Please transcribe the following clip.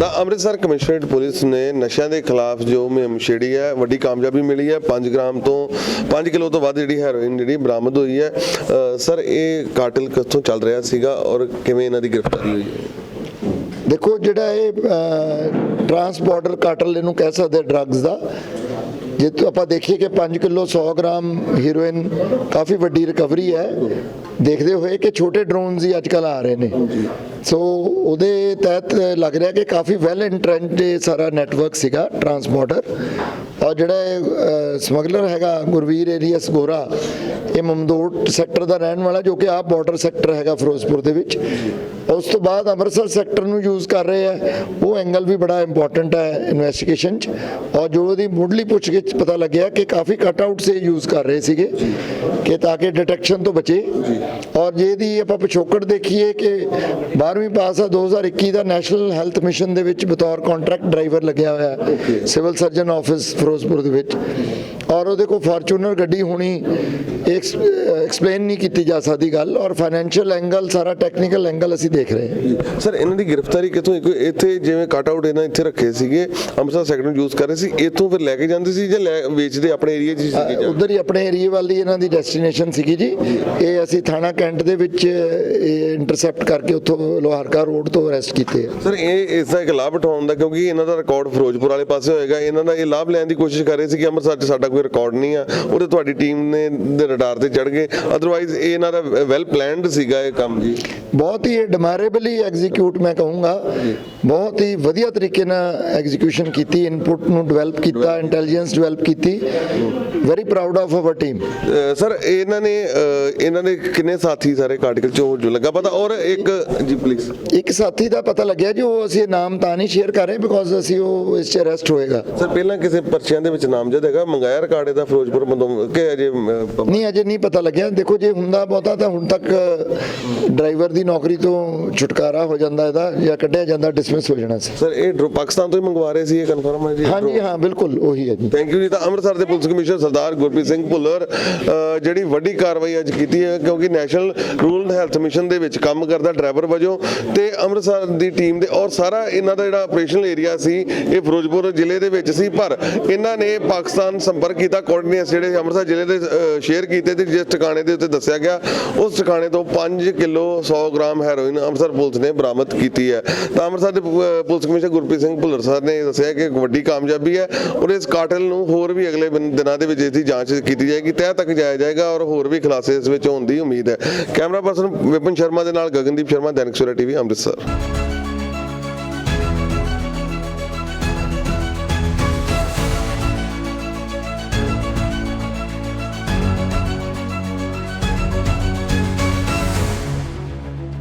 ਤਾਂ Amritsar commissionerate police ਨੇ ਨਸ਼ਿਆਂ ਦੇ ਖਿਲਾਫ ਜੋ ਮੁਹਿੰਮ ਛੇੜੀ ਹੈ, ਵੱਡੀ ਕਾਮਯਾਬੀ ਮਿਲੀ ਹੈ। 5 ਗ੍ਰਾਮ ਤੋਂ 5 ਕਿਲੋ ਤੋਂ ਵੱਧ ਜਿਹੜੀ ਹੈਰੋਇਨ ਜਿਹੜੀ ਬਰਾਮਦ ਹੋਈ ਹੈ। ਸਰ, ਇਹ ਕਾਟਲ ਕਿੱਥੋਂ ਚੱਲ ਰਿਹਾ ਸੀਗਾ ਔਰ ਕਿਵੇਂ ਇਹਨਾਂ ਦੀ ਗ੍ਰਿਫਤਾਰੀ ਹੋਈ ਹੈ? ਦੇਖੋ, ਜਿਹੜਾ ਇਹ ਟਰਾਂਸ ਬਾਰਡਰ ਕਾਟਲ ਇਹਨੂੰ ਕਹਿ ਸਕਦੇ ਡਰੱਗਸ ਦਾ। ਜੇ ਆਪਾਂ ਦੇਖੀਏ ਕਿ 5 ਕਿਲੋ 100 ਗ੍ਰਾਮ ਹੀਰੋਇਨ ਕਾਫੀ ਵੱਡੀ ਰਿਕਵਰੀ ਹੈ। ਦੇਖਦੇ ਹੋਏ ਕਿ ਛੋਟੇ ਡਰੋਨਸ ਹੀ ਅੱਜਕੱਲ ਆ ਰਹੇ ਨੇ। ਸੋ ਉਹਦੇ ਤਹਿਤ ਲੱਗ ਰਿਹਾ ਕਿ ਕਾਫੀ ਵੈਲ ਇੰਟਰੈਂਡ ਸਾਰਾ ਨੈਟਵਰਕ ਸੀਗਾ ਟਰਾਂਸਪੋਰਟਰ ਔਰ ਜਿਹੜਾ ਸਮਗਲਰ ਹੈਗਾ ਗੁਰਵੀਰ ਏਰੀਅਸ ਗੋਰਾ ਇਹ ਮਮਦੋਟ ਸੈਕਟਰ ਦਾ ਰਹਿਣ ਵਾਲਾ ਜੋ ਕਿ ਆਪ ਬਾਰਡਰ ਸੈਕਟਰ ਹੈਗਾ ਫਿਰੋਜ਼ਪੁਰ ਦੇ ਵਿੱਚ। ਉਸ ਤੋਂ ਬਾਅਦ ਅੰਮ੍ਰਿਤਸਰ ਸੈਕਟਰ ਨੂੰ ਯੂਜ਼ ਕਰ ਰਹੇ ਆ। ਉਹ ਐਂਗਲ ਵੀ ਬੜਾ ਇੰਪੋਰਟੈਂਟ ਹੈ ਇਨਵੈਸਟੀਗੇਸ਼ਨ 'ਚ। ਔਰ ਜੋ ਉਹਦੀ ਮੁੱਢਲੀ ਪੁੱਛਗਿੱਛ ਪਤਾ ਲੱਗਿਆ ਕਿ ਕਾਫੀ ਕਟ ਆਊਟ ਸੇ ਯੂਜ਼ ਕਰ ਰਹੇ ਸੀਗੇ ਕਿ ਤਾਂ ਕਿ ਡਿਟੈਕਸ਼ਨ ਤੋਂ ਬਚੇ। ਔਰ ਜੇ ਦੀ ਆਪਾਂ ਪਿਛੋਕੜ ਦੇਖੀਏ ਕਿ 12ਵੀਂ ਪਾਸ ਆ 2021 ਦਾ ਨੈਸ਼ਨਲ ਹੈਲਥ ਮਿਸ਼ਨ ਦੇ ਵਿੱਚ ਬਤੌਰ ਕੰਟਰੈਕਟ ਡਰਾਈਵਰ ਲੱਗਿਆ ਹੋਇਆ। ਸਿਵਲ ਸਰਜਨ ਆਫਿਸ ਫਿਰੋਜ਼ਪੁਰ ਦੇ ਵਿੱਚ ਔਰ ਉਹਦੇ ਕੋਲ ਫਾਰਚੂਨਰ ਗੱਡੀ ਹੋਣੀ ਐਕਸਪਲੇਨ ਨਹੀਂ ਕੀਤੀ ਜਾ ਸਕਦੀ ਗੱਲ ਔਰ ਫਾਈਨੈਂਸ਼ੀਅਲ ਐਂਗਲ ਸਾਰਾ ਟੈਕਨੀਕਲ ਐਂਗਲ ਅਸੀਂ ਦੇਖ ਰਹੇ ਹਾਂ। ਸਰ ਇਹਨਾਂ ਦੀ ਗ੍ਰਿਫਤਾਰੀ ਕਿੱਥੋਂ ਇੱਥੇ ਜਿਵੇਂ ਕੱਟ ਆਊਟ ਇਹਨਾਂ ਇੱਥੇ ਰੱਖੇ ਸੀਗੇ ਅੰਮ੍ਰਿਤਸਰ ਸੈਕਟਰ ਨੂੰ ਯੂਜ਼ ਕਰ ਰਹੇ ਸੀ ਇੱਥੋਂ ਫਿਰ ਲੈ ਕੇ ਜਾਂਦੇ ਸੀ ਜਾਂ ਵੇਚਦੇ ਆਪਣੇ ਏਰੀਆ 'ਚ ਸੀਗੇ ਉਧਰ ਹੀ ਆਪਣੇ ਏਰੀਆ ਵੱਲ ਹੀ ਇਹਨਾਂ ਦੀ ਡੈਸਟੀਨੇਸ਼ਨ ਸੀਗੀ ਜੀ। ਇਹ ਅਸੀਂ ਥਾਣਾ ਕੈਂਟ ਦੇ ਵਿੱਚ ਇਹ ਇੰਟਰਸੈਪਟ ਕਰਕੇ ਉੱਥੋਂ ਲੋਹਾਰਕਾ ਰੋਡ ਤੋਂ ਅਰੈਸਟ ਕੀਤੇ ਸਰ ਇਹ ਇਸ ਦਾ ਇੱਕ ਲਾਭ ਉਠਾਉਣ ਦਾ ਕਿਉਂਕਿ ਇਹਨਾਂ ਦਾ ਰਿਕਾਰਡ ਫਿਰੋਜ਼ਪੁਰ ਵਾਲੇ ਪਾਸੇ ਹੋਏਗਾ। ਇਹਨਾਂ ਦਾ ਇਹ ਲਾਭ ਲੈਣ ਦੀ ਕੋਸ਼ਿਸ਼ ਕਰ ਰਹੇ ਸੀ ਕਿ ਅੰਮ੍ਰਿਤਸਰ 'ਚ ਸਾਡਾ ਕੋਈ ਰਿਕਾਰਡ ਨਹੀਂ ਆ, ਉਹ ਉਹਦੇ ਤੁਹਾਡੀ ਟੀਮ ਨੇ ਦੇ ਰਡਾਰ ਤੇ ਚੜ ਗਏ। ਅਦਰਵਾਈਜ਼ ਇਹ ਇਹਨਾਂ ਦਾ ਵੈਲ ਪਲਾਨਡ ਸੀਗਾ ਇਹ ਕੰਮ ਜੀ। ਬਹੁਤ ਹੀ ਡਿਮਾਰੇਬਲੀ ਐਗਜ਼ੀਕਿਊਟ ਮੈਂ ਕਹੂੰਗਾ। ਬਹੁਤ ਹੀ ਵਧੀਆ ਤਰੀਕੇ ਨਾਲ ਐਗਜ਼ੀਕਿਊਸ਼ਨ ਕੀਤੀ ਇਨਪੁਟ ਨੂੰ ਡਿਵੈਲਪ ਕੀਤਾ ਇੰਟੈਲੀਜੈਂਸ ਡਿਵੈਲਪ ਕੀਤੀ। Very proud of our team sir ਇਹਨਾਂ ਨੇ ਇਹਨਾਂ ਦੇ ਕਿੰਨੇ ਸਾਥੀ ਸਾਰੇ ਕਾਰਟੀਕਲ ਚੋਂ ਜੋ ਲੱਗਾ ਪਤਾ? ਔਰ ਇੱਕ ਜੀ ਪਲੀਜ਼ ਇੱਕ ਸਾਥੀ ਦਾ ਪਤਾ ਲੱਗਿਆ ਜੀ ਉਹ ਅਸੀਂ ਨਾਮ ਤਾਂ ਨਹੀਂ ਸ਼ੇਅਰ ਕਰ ਰਹੇ ਬਿਕੋਜ਼ ਅਸੀਂ ਉਹ ਇਸ 'ਚ ਅਰੈਸਟ ਹੋਏਗਾ। ਸਰ ਪਹਿਲਾਂ ਕਿਸੇ ਪਰਚਿਆਂ ਦੇ ਵਿੱਚ ਨਾਮਜ਼ਦ ਹੈਗਾ ਮੰਗਾਇਆ ਰਿਕਾਰਡ ਇਹਦਾ ਫਿਰੋਜ਼ਪੁਰ ਬੰਦੋਂ ਕਿ ਅਜੇ ਨਹੀਂ ਅਜੇ ਨਹੀਂ ਪਤਾ ਲੱਗਿਆ। ਦੇਖੋ ਜੇ ਹੁੰਦਾ ਬਹੁਤਾ ਤਾਂ ਹੁਣ ਤੱਕ ਡਰਾਈਵਰ ਦੀ ਨੌਕਰੀ ਤੋਂ ਛੁਟਕਾਰਾ ਹੋ ਜਾਂਦਾ ਇਹਦਾ ਜਾਂ ਕੱਢਿਆ ਜਾਂਦਾ ਡਿਸਮਿਸ ਹੋ ਜਾਣਾ ਸੀ। ਸਰ ਇਹ ਡਰੋ ਪਾਕਿਸਤਾਨ ਤੋਂ ਹੀ ਮੰਗਵਾ ਰਹੇ ਸੀ ਇਹ ਕਨਫਰਮ ਹੈ ਜੀ? ਹਾਂਜੀ ਹਾਂ ਬਿਲਕੁਲ ਉਹੀ ਹੈ ਜੀ। ਥੈਂਕ ਯੂ ਜੀ। ਤਾਂ ਅੰਮ੍ਰਿਤਸਰ ਦੇ ਪੁਲਿਸ ਕਮਿਸ਼ਨਰ ਸਰਦਾਰ ਗੁਰਪ੍ਰੀਤ ਸਿੰਘ ਭੁੱਲਰ ਜਿਹੜੀ ਵੱਡੀ ਕਾਰਵਾਈ ਅੱਜ ਕੀਤੀ ਹੈ ਕਿਉਂਕਿ ਨੈਸ਼ਨਲ ਰੂਰਲ ਹੈਲਥ ਮਿਸ਼ਨ ਦੇ ਵਿੱਚ ਕੰਮ ਕਰਦਾ ਡਰਾਈਵਰ ਵਜੋਂ ਤੇ ਅੰਮ੍ਰਿਤਸਰ ਦੀ ਟੀਮ ਦੇ ਔਰ ਸਾਰਾ ਇਹਨਾਂ ਦਾ ਜਿਹੜਾ ਆਪਰੇਸ਼ਨਲ ਏਰੀਆ ਸੀ ਇਹ ਫਿਰੋਜ਼ਪੁਰ ਜ਼ਿਲ੍ਹੇ ਦੇ ਵਿੱਚ ਸੀ ਪਰ ਇਹਨਾਂ ਨੇ ਪਾਕਿਸਤਾਨ ਸੰਪਰਕ ਕੀਤਾ ਕੋਆਰਡੀਨੇਟਸ ਜਿਹੜੇ ਅੰਮ੍ਰਿਤਸਰ ਜ਼ਿਲ੍ਹੇ ਦੇ ਸ਼ੇਅਰ ਕੀਤੇ ਤੇ ਜਿਸ ਟਿਕਾਣੇ ਦੇ ਉੱਤੇ ਦੱਸਿਆ ਗਿਆ ਉਸ ਟਿਕਾਣੇ ਤੋਂ 5 kilo 100 gram heroin Amritsar police ਨੇ ਬਰਾਮਦ ਕੀਤੀ ਹੈ। ਤਾਂ ਅੰਮ੍ਰਿਤਸਰ ਦੇ police commissioner Gurpreet Singh Bhullar sir ਨੇ ਦੱਸਿਆ ਕਿ ਇੱਕ ਵੱਡੀ ਕਾਮਯਾਬੀ ਹੈ ਔਰ ਇਸ ਕਾਟਲ ਨੂੰ ਹੋਰ ਵੀ ਅਗਲੇ ਦਿਨਾਂ ਦੇ ਵਿੱਚ ਇਸ ਦੀ ਜਾਂਚ ਕੀਤੀ ਜਾਏਗੀ, ਤਹਿ ਤੱਕ ਜਾਇਆ ਜਾਏਗਾ ਔਰ ਹੋਰ ਵੀ ਖੁਲਾਸੇ ਇਸ ਵਿੱਚ ਹੋਣ ਦੀ ਉਮੀਦ ਹੈ। ਕੈਮਰਾ ਪਰਸਨ ਵਿਪਨ ਸ਼ਰਮਾ ਦੇ ਨਾਲ ਗਗਨਦੀਪ ਸ਼ਰਮਾ, ਦੈਨਿਕ ਸਵੇਰਾ ਟੀਵੀ, ਅੰਮ੍ਰਿਤਸਰ।